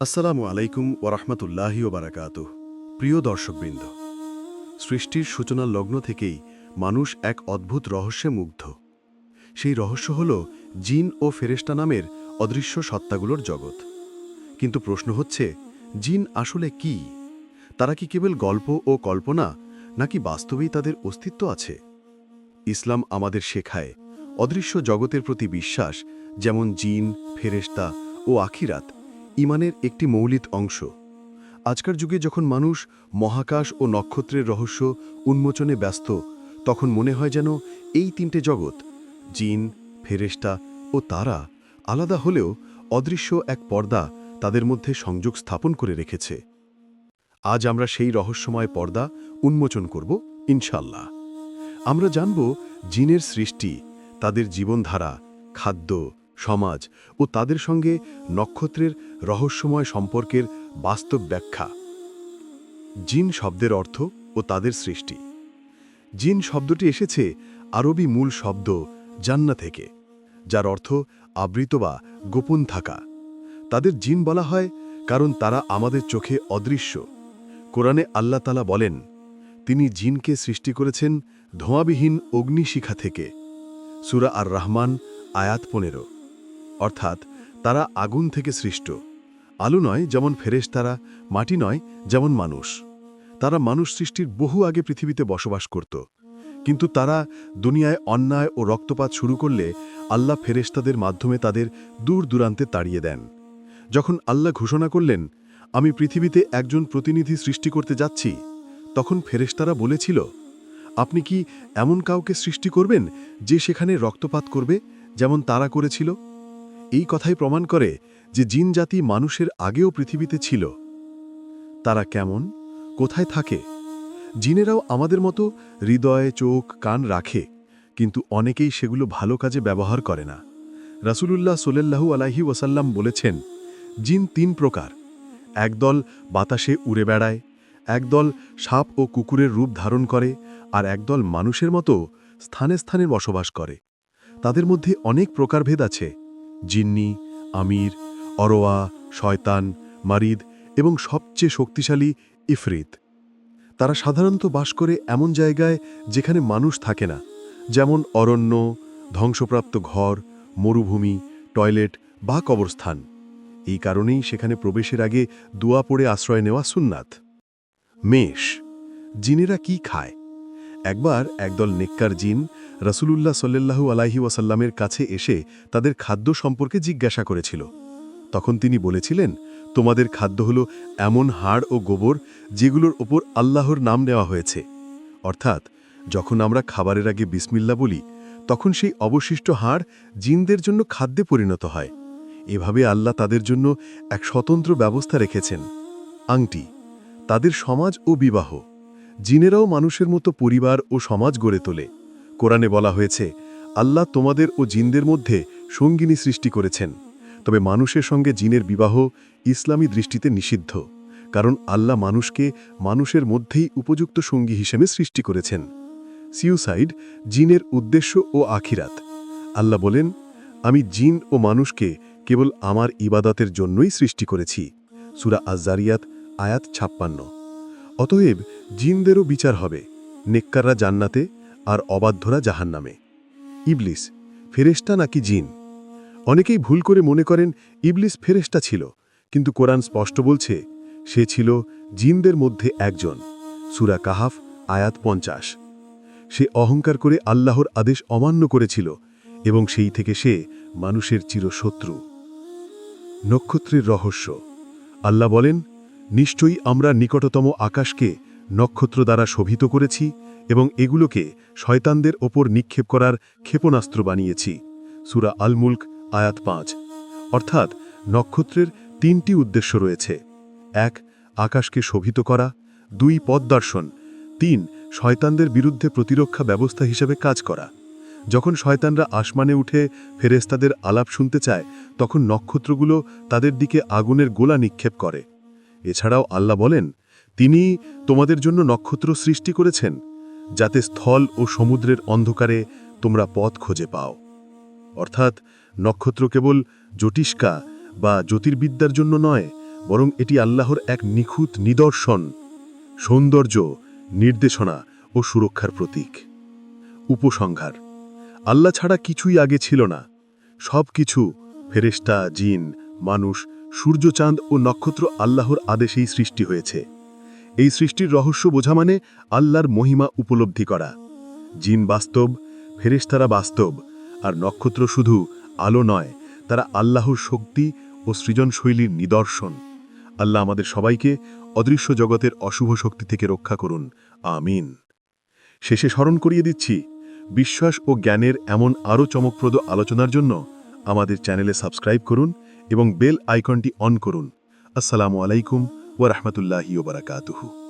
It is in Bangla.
আসসালামু আলাইকুম ওরহমতুল্লাহি ওবারাকাত প্রিয় দর্শকবৃন্দ, সৃষ্টির সূচনার লগ্ন থেকেই মানুষ এক অদ্ভুত রহস্যে মুগ্ধ। সেই রহস্য হল জিন ও ফেরেস্টা নামের অদৃশ্য সত্তাগুলোর জগৎ। কিন্তু প্রশ্ন হচ্ছে, জিন আসলে কি? তারা কি কেবল গল্প ও কল্পনা, নাকি বাস্তবেই তাদের অস্তিত্ব আছে? ইসলাম আমাদের শেখায়, অদৃশ্য জগতের প্রতি বিশ্বাস, যেমন জিন, ফেরেশতা ও আখিরাত ইমানের একটি মৌলিক অংশ। আজকার যুগে যখন মানুষ মহাকাশ ও নক্ষত্রের রহস্য উন্মোচনে ব্যস্ত, তখন মনে হয় যেন এই তিনটে জগৎ, জিন, ফেরেশতা ও তারা, আলাদা হলেও অদৃশ্য এক পর্দা তাদের মধ্যে সংযোগ স্থাপন করে রেখেছে। আজ আমরা সেই রহস্যময় পর্দা উন্মোচন করব ইনশাল্লাহ আমরা জানব জিনের সৃষ্টি, তাদের জীবনধারা, খাদ্য সমাজ ও তাদের সঙ্গে নক্ষত্রের রহস্যময় সম্পর্কের বাস্তব ব্যাখ্যা। জিন শব্দের অর্থ ও তাদের সৃষ্টি। জিন শব্দটি এসেছে আরবি মূল শব্দ জান্না থেকে, যার অর্থ আবৃত বা গোপন থাকা। তাদের জিন বলা হয় কারণ তারা আমাদের চোখে অদৃশ্য। কোরআনে আল্লাহ তালা বলেন, তিনি জিনকে সৃষ্টি করেছেন ধোঁয়াবিহীন অগ্নিশিখা থেকে। সুরা আর রহমান আয়াত পনেরো। অর্থাৎ তারা আগুন থেকে সৃষ্ট। আলু নয় যেমন ফেরেশতারা মাটি নয় যেমন মানুষ। তারা মানুষ সৃষ্টির বহু আগে পৃথিবীতে বসবাস করত। কিন্তু তারা দুনিয়ায় অন্যায় ও রক্তপাত শুরু করলে আল্লাহ ফেরেশতাদের মাধ্যমে তাদের দূর দূরান্তে তাড়িয়ে দেন। যখন আল্লাহ ঘোষণা করলেন, আমি পৃথিবীতে একজন প্রতিনিধি সৃষ্টি করতে যাচ্ছি তখন ফেরেশতারা বলেছিল, আপনি কি এমন কাউকে সৃষ্টি করবেন যে সেখানে রক্তপাত করবে, যেমন তারা করেছিল? এই কথাই প্রমাণ করে যে জিন জাতি মানুষের আগেও পৃথিবীতে ছিল। তারা কেমন? কোথায় থাকে? জিনেরাও আমাদের মতো হৃদয়, চোখ, কান রাখে, কিন্তু অনেকেই সেগুলো ভালো কাজে ব্যবহার করে না। রাসূলুল্লাহ সোলেল্লাহু আলাহি ওয়াসাল্লাম বলেছেন, জিন তিন প্রকার। একদল বাতাসে উড়ে বেড়ায়, একদল সাপ ও কুকুরের রূপ ধারণ করে, আর একদল মানুষের মতো স্থানে স্থানে বসবাস করে। তাদের মধ্যে অনেক প্রকারভেদ আছে। জিন্নি, আমির, অরোয়া, শয়তান, মারিদ এবং সবচেয়ে শক্তিশালী ইফরিত। তারা সাধারণত বাস করে এমন জায়গায় যেখানে মানুষ থাকে না, যেমন অরণ্য, ধ্বংসপ্রাপ্ত ঘর, মরুভূমি, টয়লেট বা কবরস্থান। এই কারণেই সেখানে প্রবেশের আগে দোয়া পড়ে আশ্রয় নেওয়া সুন্নাত। মেষ, জিনেরা কি খায়? একবার একদল নেককার জিন রসুলুল্লাহ সাল্লাল্লাহু আলাইহি ওয়াসাল্লামের কাছে এসে তাদের খাদ্য সম্পর্কে জিজ্ঞাসা করেছিল। তখন তিনি বলেছিলেন, তোমাদের খাদ্য হল এমন হাড় ও গোবর যেগুলোর ওপর আল্লাহর নাম নেওয়া হয়েছে। অর্থাৎ, যখন আমরা খাবারের আগে বিসমিল্লা বলি, তখন সেই অবশিষ্ট হাড় জিনদের জন্য খাদ্যে পরিণত হয়। এভাবে আল্লাহ তাদের জন্য এক স্বতন্ত্র ব্যবস্থা রেখেছেন। আংটি, তাদের সমাজ ও বিবাহ। জিনেরাও মানুষের মতো পরিবার ও সমাজ গড়ে তোলে। কোরআনে বলা হয়েছে, আল্লাহ তোমাদের ও জিনদের মধ্যে সঙ্গিনী সৃষ্টি করেছেন। তবে মানুষের সঙ্গে জিনের বিবাহ ইসলামী দৃষ্টিতে নিষিদ্ধ, কারণ আল্লাহ মানুষকে মানুষের মধ্যেই উপযুক্ত সঙ্গী হিসেবে সৃষ্টি করেছেন। সিউসাইড, জিনের উদ্দেশ্য ও আখিরাত। আল্লাহ বলেন, আমি জিন ও মানুষকে কেবল আমার ইবাদতের জন্যই সৃষ্টি করেছি। সুরা আজারিয়াত আয়াত ছাপ্পান্ন। অতএব জিনদেরও বিচার হবে, নেককাররা জান্নাতে আর অবাধ্যরা জাহান্নামে। ইবলিস ফেরেস্তা নাকি জিন? অনেকেই ভুল করে মনে করেন ইবলিস ফেরেস্তা ছিল, কিন্তু কোরআন স্পষ্ট বলছে সে ছিল জিনদের মধ্যে একজন। সুরা কাহাফ, আয়াত পঞ্চাশ। সে অহংকার করে আল্লাহর আদেশ অমান্য করেছিল এবং সেই থেকে সে মানুষের চিরশত্রু। নক্ষত্রের রহস্য। আল্লাহ বলেন নিশ্চয়ই আমরা নিকটতম আকাশকে নক্ষত্র দ্বারা শোভিত করেছি এবং এগুলোকে শয়তানদের ওপর নিক্ষেপ করার ক্ষেপণাস্ত্র বানিয়েছি। সুরা আল মুল্ক আয়াত পাঁচ। অর্থাৎ নক্ষত্রের তিনটি উদ্দেশ্য রয়েছে। এক, আকাশকে শোভিত করা। দুই, পথ দর্শন। তিন, শয়তানদের বিরুদ্ধে প্রতিরক্ষা ব্যবস্থা হিসেবে কাজ করা। যখন শয়তানরা আসমানে উঠে ফেরেস্তাদের আলাপ শুনতে চায়, তখন নক্ষত্রগুলো তাদের দিকে আগুনের গোলা নিক্ষেপ করে। এছাড়াও আল্লাহ বলেন, তিনি তোমাদের জন্য নক্ষত্র সৃষ্টি করেছেন, যাতে স্থল ও সমুদ্রের অন্ধকারে তোমরা পথ খুঁজে পাও। অর্থাৎ নক্ষত্র কেবল জ্যোতিষ্কা বা জ্যোতির্বিদ্যার জন্য নয়, বরং এটি আল্লাহর এক নিখুঁত নিদর্শন, সৌন্দর্য, নির্দেশনা ও সুরক্ষার প্রতীক। উপসংহার, আল্লাহ ছাড়া কিছুই আগে ছিল না। সব কিছু ফেরেস্তা জিন, মানুষ সূর্যচাঁদ ও নক্ষত্র আল্লাহর আদেশেই সৃষ্টি হয়েছে। এই সৃষ্টির রহস্য বোঝা মানে আল্লাহর মহিমা উপলব্ধি করা। জিন বাস্তব, ফেরেশতারা বাস্তব, আর নক্ষত্র শুধু আলো নয়, তারা আল্লাহর শক্তি ও সৃজনশৈলীর নিদর্শন। আল্লাহ আমাদের সবাইকে অদৃশ্য জগতের অশুভ শক্তি থেকে রক্ষা করুন। আমিন। শেষে স্মরণ করিয়ে দিচ্ছি, বিশ্বাস ও জ্ঞানের এমন আরও চমকপ্রদ আলোচনার জন্য আমাদের চ্যানেলে সাবস্ক্রাইব করুন এবং বেল আইকনটি অন করুন। আসসালামু আলাইকুম ওয়া বারাকাতুহু।